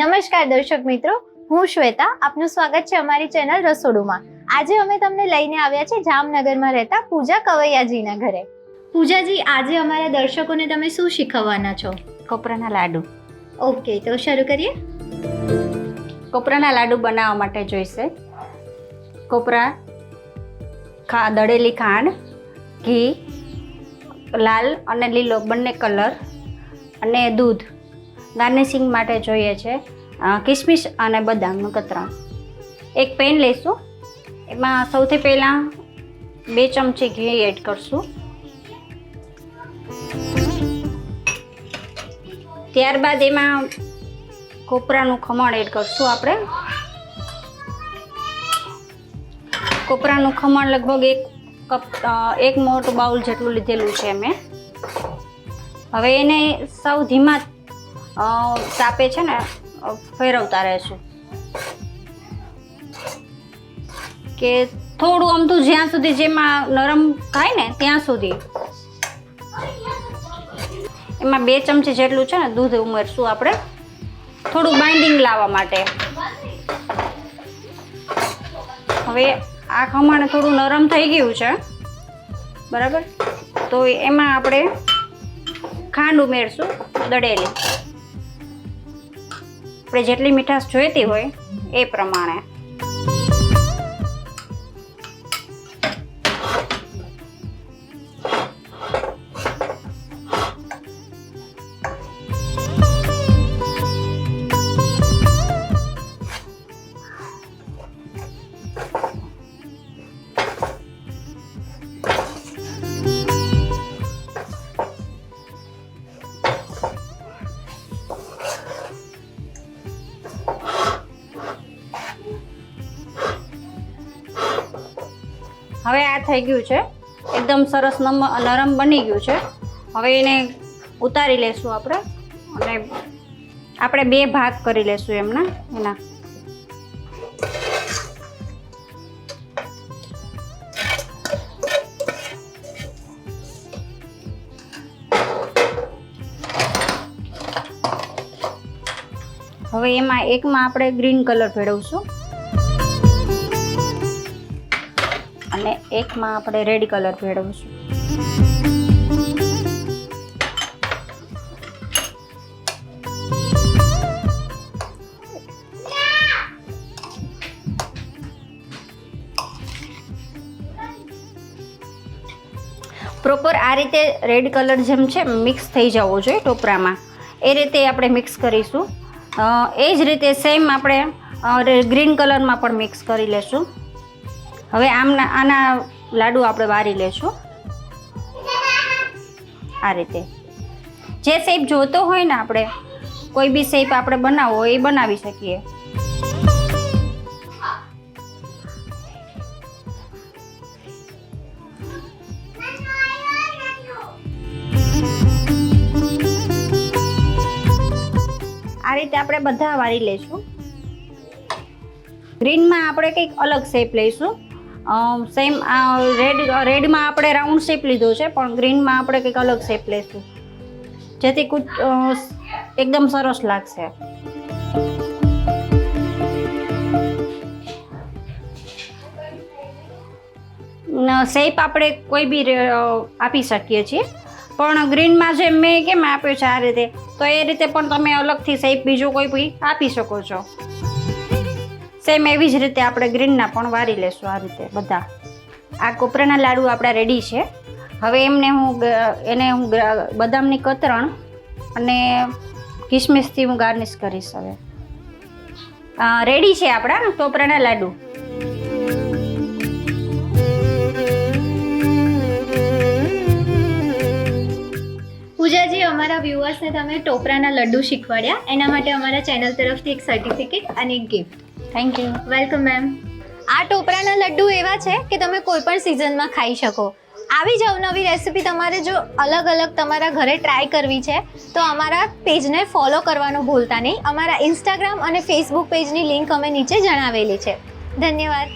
નમસ્કાર દર્શક મિત્રો હું શ્વેતા આપનું સ્વાગત છે અમારી ચેનલ રસોડુમાં. આજે અમે તમને લઈને આવ્યા છે જામનગરમાં રહેતા પૂજા કવૈયાજીના ઘરે. પૂજાજી આજે અમારા દર્શકોને તમે શું શીખવવાના છો? કોપરાના લાડુ. ઓકે તો શરૂ કરીએ. કોપરાના લાડુ બનાવવા માટે જોઈશે. કોપરા ખા દળેલી ખાંડ ઘી લાલ અને લીલો બંને કલર અને દૂધ. ગાર્નિશિંગ માટે જોઈએ છે કિશમિશ અને બદામનું કતરણ. એક પેન લઈશું. એમાં સૌથી પહેલાં બે ચમચી ઘી એડ કરશું. ત્યારબાદ એમાં કોપરાનું ખમણ એડ કરશું આપણે. કોપરાનું ખમણ લગભગ એક કપ એક મોટું બાઉલ જેટલું લીધેલું છે મેં. હવે એને સૌ ધીમા તાપે છે ને ફેરવતા રહેશું કે થોડું અમથું જ્યાં સુધી જેમાં નરમ થાય ને, ત્યાં સુધી. એમાં બે ચમચી જેટલું છે ને, દૂધ ઉમેરશું આપણે. થોડું બાઇન્ડિંગ લાવવા માટે. હવે આ ખમણ થોડું નરમ થઈ ગયું છે. બરાબર? તો એમાં આપણે ખાંડ ઉમેરશું દળેલી આપણે જેટલી મીઠાશ જોઈતી હોય એ પ્રમાણે. હવે આ થઈ ગયું છે. એકદમ સરસ નમ, નરમ બની ગયું છે. હવે એને ઉતારી લેશું આપણે. અને આપણે બે ભાગ કરી લેશું એમના, એના. હવે એમાં એકમાં આપણે ગ્રીન કલર ભેળવશું. અને એકમાં આપણે રેડ કલર ભેળવશું. પ્રોપર આ રીતે રેડ કલર જેમ છે મિક્સ થઈ જવો જોઈએ ટોપરામાં. એ રીતે આપણે મિક્સ કરીશું. એ જ રીતે સેમ આપણે ગ્રીન કલરમાં પણ મિક્સ કરી લેશું. હવે આમના આના લાડુ આપણે વારી લેશું. આ રીતે. જે શેપ જોતો હોય ને આપણે, કોઈ બી શેપ આપણે બનાવવો એ બનાવી શકીએ. આ રીતે આપણે બધા વારી લઈશું ગ્રીનમાં આપણે કંઈક અલગ શેપ લઈશું. સેમ રેડ રેડમાં આપણે રાઉન્ડ શેપ લીધો છે, પણ ગ્રીનમાં આપણે કંઈક અલગ શેપ લઈશું જેથી કુછ એકદમ સરસ લાગશે. શેપ આપણે કોઈ બી આપી શકીએ છીએ. પણ ગ્રીનમાં જેમ મેં કેમ આપ્યો છે આ રીતે? તો એ રીતે પણ તમે અલગથી શેપ બીજો કોઈ બી આપી શકો છો. સેમ એવી જ રીતે આપણે ગ્રીનના પણ વારી લેશું આ રીતે બધા. આ કોપરાના લાડુ આપણા રેડી છે. હવે એમને હું એને હું બદામની કતરણ અને કિસમિસથી હું ગાર્નિશ કરીશ હવે. રેડી છે આપણા ટોપરાના લાડુ? પૂજાજી, અમારા વ્યુઅર્સને તમે ટોપરાના લડ્ડુ શીખવાડ્યા. એના માટે અમારા ચેનલ તરફથી એક સર્ટિફિકેટ અને એક gift thank you welcome ma'am આ ટોપરાના લડ્ડુ એવા છે કે તમે કોઈ પણ સિઝનમાં ખાઈ શકો. આવી જ અવનવી રેસીપી તમારે જો અલગ અલગ તમારા ઘરે ટ્રાય કરવી છે તો અમારા પેજને ફોલો કરવાનું ભૂલતા નહીં. અમારા ઇન્સ્ટાગ્રામ અને ફેસબુક પેજની લિંક અમે નીચે જણાવેલી છે. ધન્યવાદ.